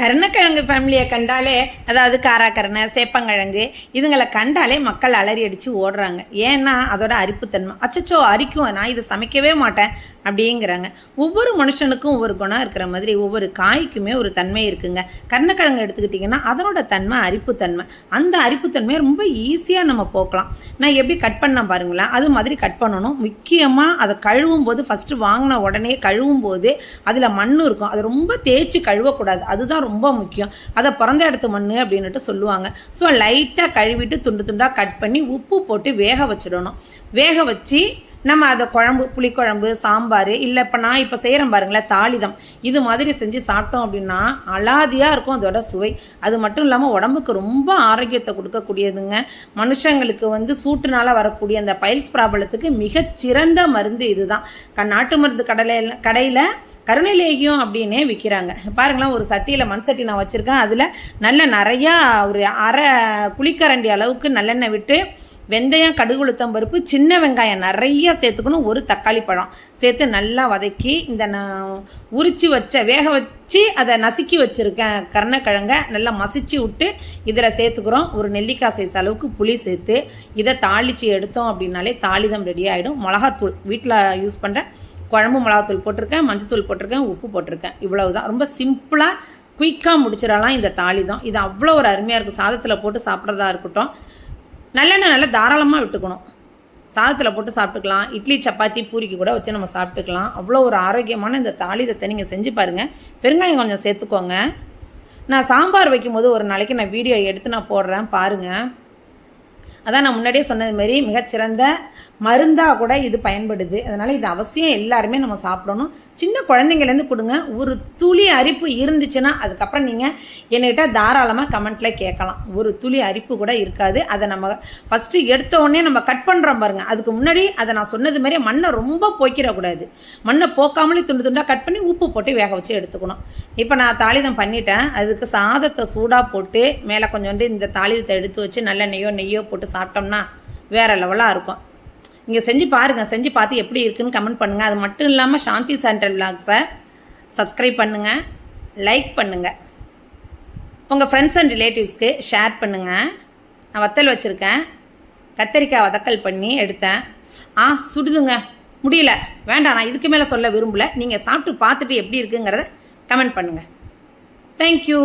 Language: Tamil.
கருணக்கிழங்கு ஃபேமிலியை கண்டாலே அதாவது காராக்கருணை சேப்பங்கிழங்கு இதுங்களை கண்டாலே மக்கள் அலறி அடித்து ஓடுறாங்க. ஏன்னா அதோட அரிப்புத்தன்மை. அச்சச்சோ அரிக்கும் நான் இதை சமைக்கவே மாட்டேன் அப்படிங்கிறாங்க. ஒவ்வொரு மனுஷனுக்கும் ஒவ்வொரு குணம் இருக்கிற மாதிரி ஒவ்வொரு காய்க்குமே ஒரு தன்மை இருக்குங்க. கருணக்கிழங்கு எடுத்துக்கிட்டிங்கன்னா அதனோட தன்மை அரிப்புத்தன்மை. அந்த அரிப்புத்தன்மையை ரொம்ப ஈஸியாக நம்ம போக்கலாம். நான் எப்படி கட் பண்ண பாருங்களேன். அது மாதிரி கட் பண்ணணும். முக்கியமாக அதை கழுவும் போது ஃபஸ்ட்டு வாங்கின உடனே கழுவும் போது அதில் மண் இருக்கும். அது ரொம்ப தேய்ச்சி கழுவக்கூடாது. அதுதான் ரொம்ப முக்கியம். அதை பிறந்த இடத்து மண் அப்படின்னுட்டு சொல்லுவாங்க. ஸோ லைட்டாக கழுவிட்டு துண்டு துண்டாக கட் பண்ணி உப்பு போட்டு வேக வச்சிடணும். வேக வச்சு நம்ம அதை குழம்பு புளிக்குழம்பு சாம்பார் இல்லை இப்போ நான் இப்போ செய்கிறேன் பாருங்களேன் தாளிதம். இது மாதிரி செஞ்சு சாப்பிட்டோம் அப்படின்னா அலாதியாக இருக்கும் அதோட சுவை. அது மட்டும் இல்லாமல் உடம்புக்கு ரொம்ப ஆரோக்கியத்தை கொடுக்கக்கூடியதுங்க. மனுஷங்களுக்கு வந்து சூட்டுனால வரக்கூடிய அந்த பைல்ஸ் ப்ராப்ளத்துக்கு மிகச்சிறந்த மருந்து இதுதான். க நாட்டு மருந்து கடலையில் கடையில் கருணைலேகியம் அப்படின்னே விற்கிறாங்க பாருங்களேன் ஒரு சட்டியில் மண் சட்டி நான் வச்சுருக்கேன். அதில் நல்ல நிறையா ஒரு அரை குளிக்கரண்டி அளவுக்கு நல்லெண்ணெய் விட்டு வெந்தயம் கடுகு உளுத்தம் பருப்பு சின்ன வெங்காயம் நிறைய சேர்த்துக்கணும். ஒரு தக்காளி பழம் சேர்த்து நல்லா வதக்கி இந்த நான் உரித்து வச்ச வேக வச்சு அதை நசுக்கி வச்சுருக்கேன். கருணக்கிழங்க நல்லா மசிச்சு விட்டு இதில் சேர்த்துக்கிறோம். ஒரு நெல்லிக்காய் சைஸ் அளவுக்கு புளி சேர்த்து இதை தாளித்து எடுத்தோம் அப்படின்னாலே தாளிதம் ரெடி ஆகிடும் மிளகாத்தூள் வீட்டில் யூஸ் பண்ணுற குழம்பு மிளகாத்தூள் போட்டிருக்கேன் மஞ்சத்தூள் போட்டிருக்கேன் உப்பு போட்டிருக்கேன். இவ்வளவு தான் ரொம்ப சிம்பிளாக குயிக்காக முடிச்சிடலாம் இந்த தாளிதம் இது அவ்வளோ ஒரு அருமையாக இருக்குது சாதத்தில் போட்டு சாப்பிட்றதா இருக்கட்டும். நல்லெண்ணெய் நல்லா தாராளமாக விட்டுக்கணும். சாதத்தில் போட்டு சாப்பிட்டுக்கலாம். இட்லி சப்பாத்தி பூரிக்கு கூட வச்சு நம்ம சாப்பிட்டுக்கலாம். அவ்வளோ ஒரு ஆரோக்கியமான இந்த தாளிதத்தை நீங்கள் செஞ்சு பாருங்கள் பெருங்காயம் கொஞ்சம் சேர்த்துக்கோங்க. நான் சாம்பார் வைக்கும்போது ஒரு நாளைக்கு நான் வீடியோ எடுத்து நான் போடுறேன். பாருங்கள் அதான் நான் முன்னாடியே சொன்னது மாதிரி மிகச்சிறந்த மருந்தாக கூட இது பயன்படுது. அதனால் இது அவசியம் எல்லாருமே நம்ம சாப்பிடணும். சின்ன குழந்தைங்கலேருந்து கொடுங்க. ஒரு துளி அரிப்பு இருந்துச்சுன்னா அதுக்கப்புறம் நீங்கள் என்கிட்ட தாராளமாக கமெண்ட்டில் கேட்கலாம். ஒரு துளி அரிப்பு கூட இருக்காது. அதை நம்ம ஃபஸ்ட்டு எடுத்த உடனே நம்ம கட் பண்ணுறோம் பாருங்கள் அதுக்கு முன்னாடி அதை நான் சொன்னது மாதிரி மண்ணை ரொம்ப போய்க்கிடக்கூடாது மண்ணை போக்காமலே துண்டு துண்டாக கட் பண்ணி உப்பு போட்டு வேக வச்சு எடுத்துக்கணும். இப்போ நான் தாளிதம் பண்ணிட்டேன். அதுக்கு சாதத்தை சூடாக போட்டு மேலே கொஞ்சோண்டு இந்த தாளிதத்தை எடுத்து வச்சு நல்ல நெய்யோ நெய்யோ போட்டு சாப்பிட்டோம்னா வேறு லெவலாக இருக்கும். நீங்கள் செஞ்சு பாருங்கள் செஞ்சு பார்த்து எப்படி இருக்குன்னு கமெண்ட் பண்ணுங்கள் அது மட்டும் இல்லாமல் சாந்தி சென்ட்ரல் விலாக்ஸை சப்ஸ்கிரைப் பண்ணுங்கள் லைக் பண்ணுங்கள் உங்கள் ஃப்ரெண்ட்ஸ் அண்ட் ரிலேட்டிவ்ஸ்க்கு ஷேர் பண்ணுங்கள் நான் வத்தல் வச்சுருக்கேன். கத்தரிக்காய் வதக்கல் பண்ணி எடுத்தேன். ஆ சுடுதுங்க. முடியல. வேண்டாம் நான் இதுக்கு மேலே சொல்ல விரும்பல. நீங்கள் சாப்பிட்டு பார்த்துட்டு எப்படி இருக்குங்கிறத கமெண்ட் பண்ணுங்கள் தேங்க்யூ